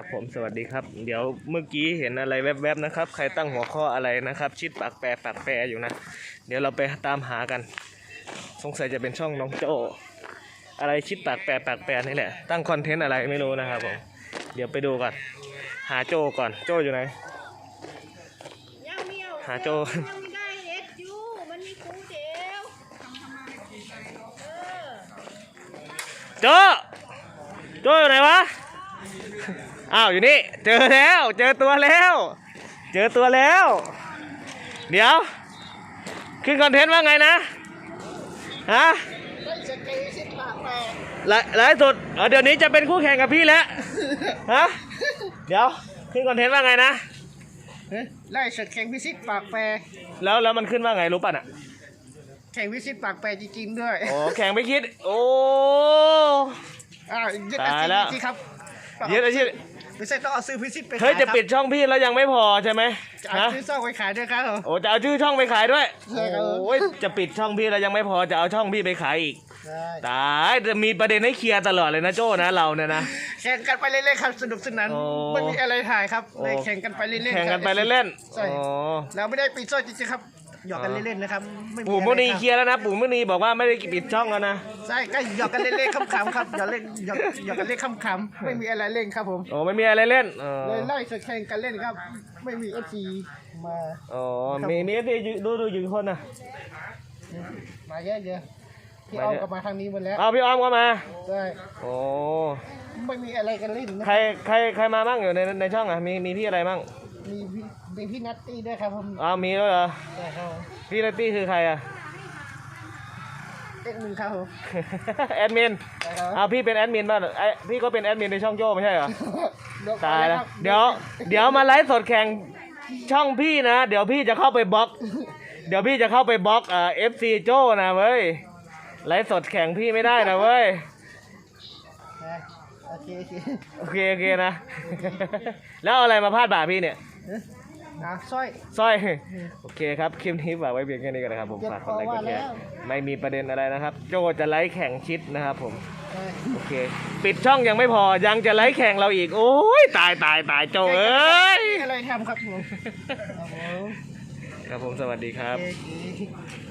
ครับผมสวัสดีครับ เดี๋ยวเมื่อกี้เห็นอะไรแวบๆนะครับ ใครตั้งหัวข้ออะไรนะครับ ชิดปากแปรปากแปรอยู่นะ เดี๋ยวเราไปตามหากัน สงสัยจะเป็นช่องน้องโจอะไรชิดปากแปรปากแปรนี่แหละ ตั้งคอนเทนต์อะไรไม่รู้นะครับผมเดี๋ยวไปดูก่อนหาโจก่อนโจอยู่ไหนยังเมียวหาโจยังไม่ได้เอ็ดอยู่มันมีครูเดียวเออโจโจอยู่ไหนวะ อ้าวอยู่นี่เจอแล้ว เจอตัวแล้ว เจอตัวแล้ว เดี๋ยว ขึ้นคอนเทนต์ว่าไงนะฮะได้สเกลสิบปากแปดไลฟ์ไลฟ์สดเออเดี๋ยวนี้จะเป็นคู่แข่งกับพี่แล้วฮะเดี๋ยวขึ้นคอนเทนต์ว่าไงนะไล่สเกลพิชิตปากแปรแล้วแล้วมันขึ้นว่าไงรู้ป่ะน่ะแข่งพิชิตปากแปรจริงๆด้วยโอ้แข่งไปคิด โอ้อ่ายึดตาอายชีแล้วพสิครับ ยึดอาชีพไม่ใช่ต้องเอาซื้อพิชิตไปขายเฮ้ยจะครับปิดช่องพี่แล้วยังไม่พอใช่ไหมจะเอาฮะซื้อซ่องไปขายด้วยครับผม โอ้จะเอาชื่อช่องไปขายด้วยใช่ครับ โอ้ยจะปิดช่องพี่แล้วยังไม่พอจะเอาช่องพี่ไปขายอีกใช่ตายจะมีประเด็นให้เคลียร์ตลอดเลยนะโจ้นะเราเนี่ยนะ แข่งกันไปเรื่อยๆครับสนุกสนานโอ้ไม่มีอะไรถ่ายครับโอ้เลยแข่งกันไปเรื่อยๆแข่งกันไปครับเล่นๆใช่โอ้เราไม่ได้ปิดซ่องจริงๆครับ หยอกกันเล่นๆนะครับไม่ปู่อะมุไรนีครับเคลียร์แล้วนะ ปู่มุนีบอกว่าไม่ได้ปิดช่องแล้วนะใช่ก็หยอกกันเล่นๆขำๆครับหยอกเล่นหยอกหยอกกันเล่นขำๆไม่มีอะไรเล่นครับผมโอ้ไม่มีอะไรเล่นอ๋อเลยไล่สแข่งกันเล่นครับ ไม่มีเอฟซีมาอ๋อมีมีที่ดูดูอยู่กี่คนนะมาเยอะเยอะพี่มาเอาเยอะกลับมาทางนี้หมดแล้วเอาพี่อ้อมก็มาใช่โอ้ไม่มีอะไรกันเล่นนะใครใครใครมาบ้างอยู่ในในช่องอะมีมีพี่อะไรบ้างมีพี่ มีพี่นัตตี้ด้วยครับผมอ้าวมีด้วยเหรอใช่ครับผมพี่นัตตี้คือใครอะ เอ็กซ์มือครับผมแอดมินใช่ครับอ้าวพี่เป็นแอดมินป่ะไอยพี่ก็เป็นแอดมินในช่องโจ้ไม่ใช่เหรอยกตายแล้วครับเดี๋ยว เดี๋ยวมาไลฟ์สดแข่งช่องพี่นะ เดี๋ยวพี่จะเข้าไปบล็อก เดี๋ยวพี่จะเข้าไปบล็อกเอ่อฟซีโจ้นะเว้ย ไลฟ์สดแข่งพี่ไม่ได้นะเว้ยนะโอเคโอเคโอเคโอเคนะ แล้วเอาอะไรมาพาดบ่าพี่เนี่ย อะสร้อย สร้อย โอเคครับคลิปนี้ฝากไว้เพียงแค่นี้ก่อนนะครับผมเก็บฝากกดไลค์กดแชร์ของว่าแล้วไม่มีประเด็นอะไรนะครับ โจจะไลฟ์แข่งชิดนะครับผมใช่โอเค ปิดช่องยังไม่พอยังจะไลฟ์แข่งเราอีก โอ้ยตายตายตายโจเอ้ยมีอะไรทำครับผมครับผมครับผมสวัสดีครับโอเค